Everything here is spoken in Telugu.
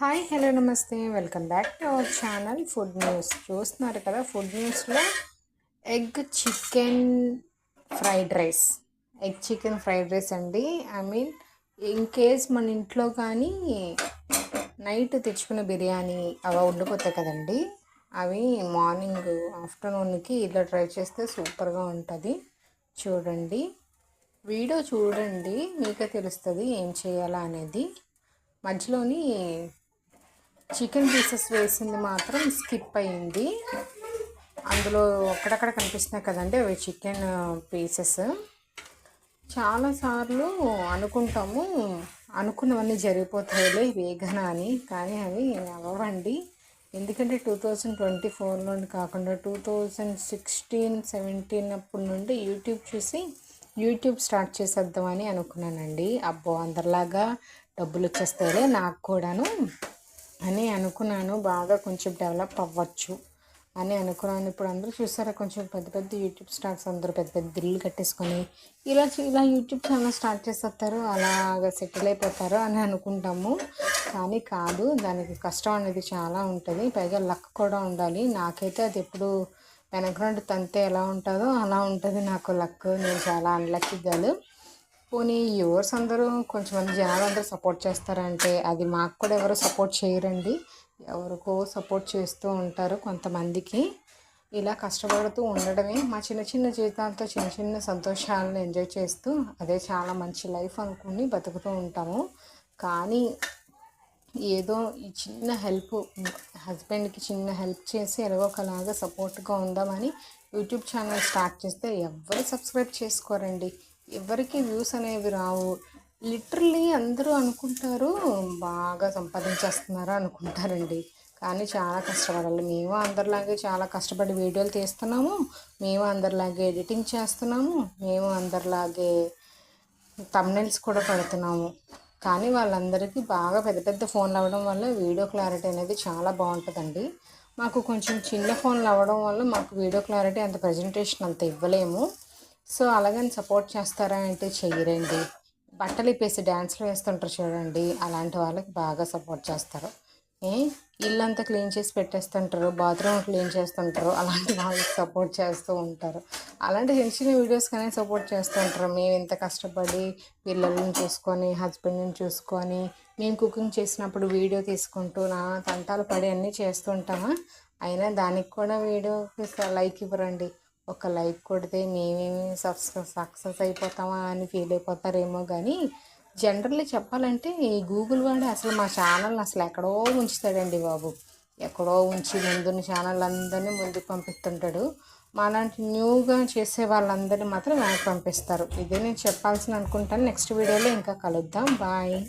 హాయ్ హలో నమస్తే. Welcome back to our channel. Food news చూస్తున్నారు కదా? ఫుడ్ న్యూస్లో egg chicken fried rice. Egg chicken fried rice అండి. ఐ మీన్ ఇన్ కేస్ మన ఇంట్లో కానీ నైట్ తెచ్చుకున్న బిర్యానీ అవి ఉండిపోతాయి కదండి. అవి మార్నింగ్ ఆఫ్టర్నూన్కి ఇలా ట్రై చేస్తే సూపర్గా ఉంటుంది. చూడండి. వీడియో చూడండి. మీకే తెలుస్తుంది ఏం చేయాలా అనేది. మధ్యలోని చికెన్ పీసెస్ వేసింది మాత్రం స్కిప్ అయింది అందులో అక్కడక్కడ కనిపిస్తున్నాయి కదండి అవి చికెన్ పీసెస్. చాలాసార్లు అనుకుంటాము అనుకున్నవన్నీ జరిగిపోతాయిలే వేగన అని కానీ అవి అవ్వండి. ఎందుకంటే టూ థౌజండ్ ట్వంటీ ఫోర్లో కాకుండా టూ థౌజండ్ సిక్స్టీన్ సెవెంటీన్ అప్పటి నుండి యూట్యూబ్ చూసి యూట్యూబ్ స్టార్ట్ చేసేద్దామని అనుకున్నానండి. అబ్బో అందరిలాగా డబ్బులు వచ్చేస్తాయిలే నాకు కూడాను. అనుకున్నాను బాగా కొంచెం డెవలప్ అవ్వచ్చు అని అనుకున్నాను. ఇప్పుడు అందరూ చూసారా కొంచెం పెద్ద పెద్ద యూట్యూబ్ స్టార్ట్స్ అందరూ పెద్ద పెద్ద ఇల్లు కట్టేసుకొని ఇలా ఇలా యూట్యూబ్ ఛానల్ స్టార్ట్ చేసేస్తారు అలాగ సెటిల్ అయిపోతారు అని అనుకుంటాము. కానీ కాదు దానికి కష్టం అనేది చాలా ఉంటుంది. పైగా లక్ కూడా ఉండాలి. నాకైతే అది ఎప్పుడు వెనక తంతే ఎలా ఉంటుందో అలా ఉంటుంది నాకు లక్. నేను చాలా అన్లక్కీ గర్ల్ పోనీ యువర్స్ అందరూ కొంచెమంది జనాలు అందరూ సపోర్ట్ చేస్తారంటే అది మాకు కూడా ఎవరు సపోర్ట్ చేయరండి. ఎవరికో సపోర్ట్ చేస్తూ ఉంటారు కొంతమందికి. ఇలా కష్టపడుతూ ఉండడమే మా చిన్న చిన్న జీవితాలతో చిన్న చిన్న సంతోషాలను ఎంజాయ్ చేస్తూ అదే చాలా మంచి లైఫ్ అనుకుని బతుకుతూ ఉంటాము. కానీ ఏదో ఈ చిన్న హెల్ప్ హస్బెండ్కి చిన్న హెల్ప్ చేసి ఎలాగో ఒకలాగా సపోర్ట్గా ఉందామని యూట్యూబ్ ఛానల్ స్టార్ట్ చేస్తే ఎవరు సబ్స్క్రైబ్ చేసుకోరండి. ఎవరికి వ్యూస్ అనేవి రావు. లిటరలీ అందరూ అనుకుంటారు బాగా సంపాదించేస్తున్నారు అనుకుంటారండి. కానీ చాలా కష్టపడాలి. మేము అందరిలాగే చాలా కష్టపడి వీడియోలు తీస్తున్నాము. మేము అందరిలాగే ఎడిటింగ్ చేస్తున్నాము. మేము అందరిలాగే తమ్నెల్స్ కూడా పెడుతున్నాము. కానీ వాళ్ళందరికీ బాగా పెద్ద పెద్ద ఫోన్లు అవ్వడం వల్ల వీడియో క్లారిటీ అనేది చాలా బాగుంటుందండి. మాకు కొంచెం చిన్న ఫోన్లు అవ్వడం వల్ల మాకు వీడియో క్లారిటీ అంత ప్రజెంటేషన్ అంత ఇవ్వలేము. సో అలాగని సపోర్ట్ చేస్తారా అంటే చెయ్యరండి. బట్టలు ఇప్పేసి డ్యాన్స్లు వేస్తుంటారు చూడండి అలాంటి వాళ్ళకి బాగా సపోర్ట్ చేస్తారు. ఏ? ఇల్లంతా క్లీన్ చేసి పెట్టేస్తుంటారు బాత్రూమ్ క్లీన్ చేస్తుంటారు అలాంటి వాళ్ళకి సపోర్ట్ చేస్తూ ఉంటారు. అలాంటి చిన్న చిన్న వీడియోస్ కానీ సపోర్ట్ చేస్తూ ఉంటారు మేము ఇంత కష్టపడి పిల్లల్ని చూసుకొని హస్బెండ్ని చూసుకొని మేము కుకింగ్ చేసినప్పుడు వీడియో తీసుకుంటూ నా తంటాలు పడి అన్నీ చేస్తుంటామా అయినా దానికి కూడా వీడియోకి లైక్ ఇవ్వరండి. ఒక లైక్ కొడితే మేమేమి సక్సెస్ సక్సెస్ అయిపోతామా అని ఫీల్ అయిపోతారేమో కానీ జనరల్లీ చెప్పాలంటే ఈ గూగుల్ వాడు అసలు మా ఛానల్ అసలు ఎక్కడో ఉంచుతాడండి బాబు. ఎక్కడో ఉంచి ముందున్న ఛానల్ అందరినీ ముందుకు పంపిస్తుంటాడు. మాలాంటి న్యూగా చేసే వాళ్ళందరినీ మాత్రం వెనక్కి పంపిస్తారు. ఇదే నేను చెప్పాల్సిన అనుకుంటాను. నెక్స్ట్ వీడియోలో ఇంకా కలుద్దాం. బాయ్.